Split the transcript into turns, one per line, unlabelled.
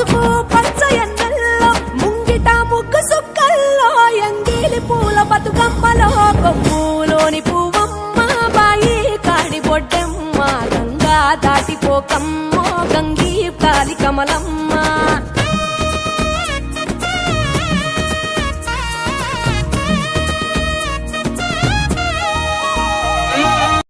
పసుపు పచ్చ ఎన్నెల్లో ముంగిట ముగ్గు సుక్కల్లో ఎంగిలి పూల బతుకమ్మలో కొమ్ములోని పువ్వమ్మ బాయి కాడి బొడ్డమ్మ గంగా దాటిపోకమ్మో గంగీ తాలి కమలమ్మ.